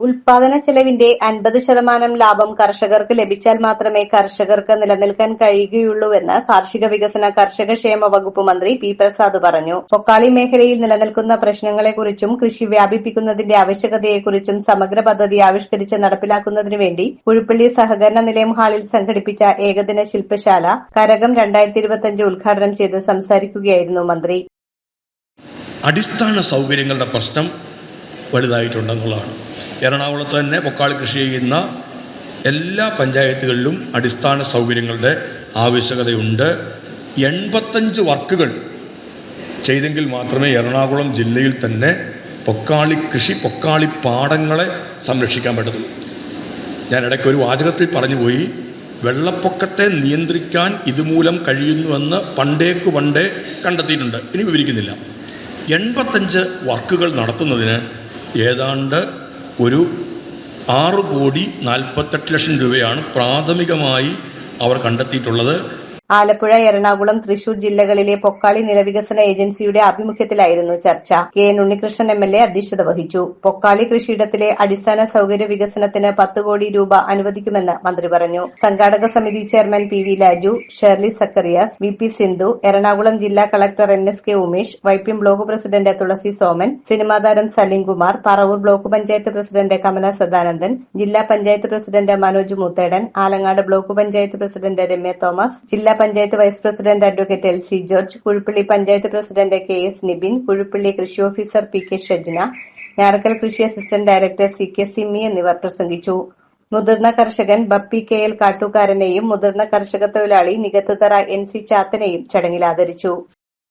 ഉൽപാദന ചെലവിന്റെ അൻപത് ശതമാനം ലാഭം കർഷകർക്ക് ലഭിച്ചാൽ മാത്രമേ കർഷകർക്ക് നിലനിൽക്കാൻ കഴിയുകയുള്ളൂവെന്ന് കാർഷിക വികസന കർഷക ക്ഷേമ വകുപ്പ് മന്ത്രി പി പ്രസാദ് പറഞ്ഞു. പൊക്കാളി മേഖലയിൽ നിലനിൽക്കുന്ന പ്രശ്നങ്ങളെക്കുറിച്ചും കൃഷി വ്യാപിപ്പിക്കുന്നതിന്റെ ആവശ്യകതയെക്കുറിച്ചും സമഗ്ര പദ്ധതി ആവിഷ്കരിച്ച് നടപ്പിലാക്കുന്നതിനു വേണ്ടി പുഴുപ്പള്ളി സഹകരണ നിലയം ഹാളിൽ സംഘടിപ്പിച്ച ഏകദിന ശില്പശാല കരകം രണ്ടായിരത്തി ഇരുപത്തിയഞ്ച് ഉദ്ഘാടനം ചെയ്ത് സംസാരിക്കുകയായിരുന്നു മന്ത്രി. അടിസ്ഥാന സൗകര്യങ്ങളുടെ പ്രശ്നം വലുതായിട്ടുണ്ടെന്നുള്ളതാണ്. എറണാകുളത്ത് തന്നെ പൊക്കാളി കൃഷി ചെയ്യുന്ന എല്ലാ പഞ്ചായത്തുകളിലും അടിസ്ഥാന സൗകര്യങ്ങളുടെ ആവശ്യകതയുണ്ട്. എൺപത്തഞ്ച് വർക്കുകൾ ചെയ്തെങ്കിൽ മാത്രമേ എറണാകുളം ജില്ലയിൽ തന്നെ പൊക്കാളി കൃഷി പൊക്കാളി പാടങ്ങളെ സംരക്ഷിക്കാൻ പറ്റത്തുള്ളൂ. ഞാൻ ഇടയ്ക്ക് ഒരു വാചകത്തിൽ പറഞ്ഞു പോയി വെള്ളപ്പൊക്കത്തെ നിയന്ത്രിക്കാൻ ഇതുമൂലം കഴിയുന്നുവെന്ന് പണ്ടേക്കു പണ്ടേ കണ്ടെത്തിയിട്ടുണ്ട്. ഇനി വിവരിക്കുന്നില്ല. എൺപത്തഞ്ച് വർക്കുകൾ നടത്തുന്നതിന് ഏതാണ്ട് ഒരു ആറ് കോടി നാൽപ്പത്തെട്ട് ലക്ഷം രൂപയാണ് പ്രാഥമികമായി അവർ കണ്ടെത്തിയിട്ടുള്ളത്. ആലപ്പുഴ എറണാകുളം തൃശൂർ ജില്ലകളിലെ പൊക്കാളി നിലവികസന ഏജൻസിയുടെ ആഭിമുഖ്യത്തിലായിരുന്നു ചർച്ച. K. N. Unnikrishnan M. L. A അധ്യക്ഷത വഹിച്ചു. പൊക്കാളി കൃഷിയിടത്തിലെ അടിസ്ഥാന സൌകര്യ വികസനത്തിന് പത്ത് കോടി രൂപ അനുവദിക്കുമെന്ന് മന്ത്രി പറഞ്ഞു. സംഘാടക സമിതി chairman P. V. Laju Sherly Zacharias V. P. Sindhu Ernakulam ജില്ലാ collector N. S. K. Umesh Vypin block president Thulasi Soman സിനിമാതാരം Salim Kumar Paravur block panchayat president Kamala Sadanandan ജില്ലാ panchayat president Manoj Muthedan Alangad block panchayat president Ramya Thomas ജില്ലാ panchayat vice president advocate L C George Kuzhuppilly panchayat president K S Nibin Kuzhuppilly കൃഷി officer P K Shajna Njarakkal കൃഷി assistant director C K Simmy എന്നിവർ പ്രസംഗിച്ചു. മുതിർന്ന കർഷകൻ Bappi K L കാട്ടൂക്കാരനെയും മുതിർന്ന കർഷക തൊഴിലാളി നികത്തുതറ എൻ സി ചാത്തനെയും ചടങ്ങിൽ ആദരിച്ചു.